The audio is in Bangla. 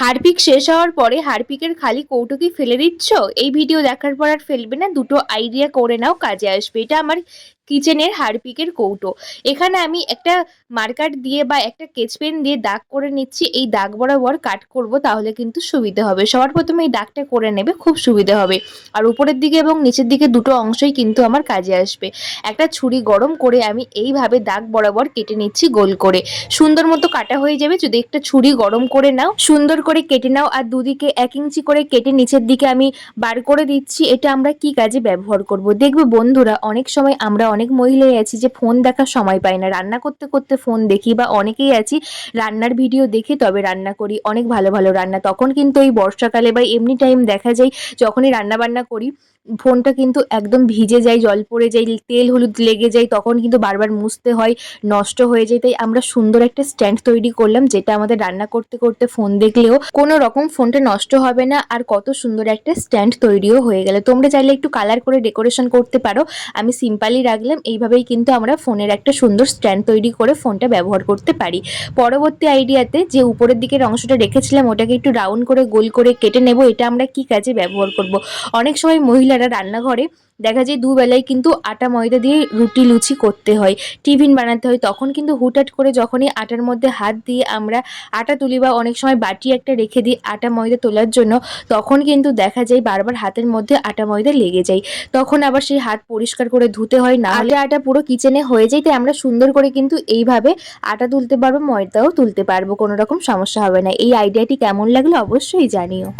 হারপিক শেষ হওয়ার পরে হারপিকের খালি কৌটো কি ফেলে দিচ্ছ? এই ভিডিও দেখার পর আর ফেলবে না, দুটো আইডিয়া করে নাও, কাজে আসবে। এটা আমার কিচেনের হারপিকের কৌটো। এখানে আমি একটা মার্কার দিয়ে বা একটা স্কেচ দিয়ে দাগ করে নিচ্ছি। এই দাগ বরাবর কাট করব তাহলে কিন্তু সুবিধা হবে। সবার প্রথমে এই দাগটা করে নেবে, খুব সুবিধা হবে। আর উপরের দিকে এবং নিচের দিকে দুটো অংশই কিন্তু আমার কাজে আসবে। একটা ছুরি গরম করে আমি এইভাবে দাগ বরাবর কেটে নিচ্ছি গোল করে। সুন্দর মতো কাটা হয়ে যাবে। যদি একটা ছুরি গরম করে নাও, সুন্দর করে কেটে নাও আর দুদিকে এক ইঞ্চি করে কেটে নিচের দিকে আমি বার করে দিচ্ছি, এটা আমরা কি কাজে ব্যবহার করব? দেখবে বন্ধুরা, অনেক সময় আমরা অনেক মহিলাই আছি যে ফোন দেখার সময় পাই না। রান্না করতে করতে ফোন দেখি বা অনেকেই আছি রান্নার ভিডিও দেখে তবে রান্না করি, অনেক ভালো ভালো রান্না। তখন কিন্তু এই বর্ষাকালে বা এমনি টাইম দেখা যায় যখনই রান্না বান্না করি ফোনটা কিন্তু একদম ভিজে যায়, জল পড়ে যায়, তেল হলুদ লেগে যায়, তখন কিন্তু বারবার মুছতে হয়, নষ্ট হয়ে যায়। তাই আমরা সুন্দর একটা স্ট্যান্ড তৈরি করলাম, যেটা আমাদের রান্না করতে করতে ফোন দেখলেও কোনো রকম ফোনটা নষ্ট হবে না আর কত সুন্দর একটা স্ট্যান্ড তৈরিও হয়ে গেল। তোমরা চাইলে একটু কালার করে ডেকোরেশন করতে পারো। আমি সিম্পলি রাখলাম, এইভাবেই কিন্তু আমরা ফোনের একটা সুন্দর স্ট্যান্ড তৈরি করে ফোনটা ব্যবহার করতে পারি। পরবর্তী আইডিয়াতে যে উপরের দিকের অংশটা রেখেছিলাম, ওটাকে একটু রাউন্ড করে গোল করে কেটে নেব, এটা আমরা কি কাজে ব্যবহার করব? অনেক সময় মহিলারা রান্নাঘরে দেখা যায় দুবেলায় কিন্তু আটা ময়দা দিয়ে রুটি লুচি করতে হয় টিফিন বানাতে হয় তখন কিন্তু হুটহাট করে যখনই আটার মধ্যে হাত দিয়ে আমরা আটা তুলি বা অনেক সময় বাটি একটা রেখে দিই আটা ময়দা তোলার জন্য তখন কিন্তু দেখা যায় বারবার হাতের মধ্যে আটা ময়দা লেগে যায়। তখন আবার সেই হাত পরিষ্কার করে ধুতে হয় না হলে আটা পুরো কিচেনে হয়ে যায় তাই আমরা সুন্দর করে কিন্তু এইভাবে আটা তুলতে পারব ময়দাও তুলতে পারব কোনো রকম সমস্যা হবে না। এই আইডিয়াটি কেমন লাগল অবশ্যই জানিও।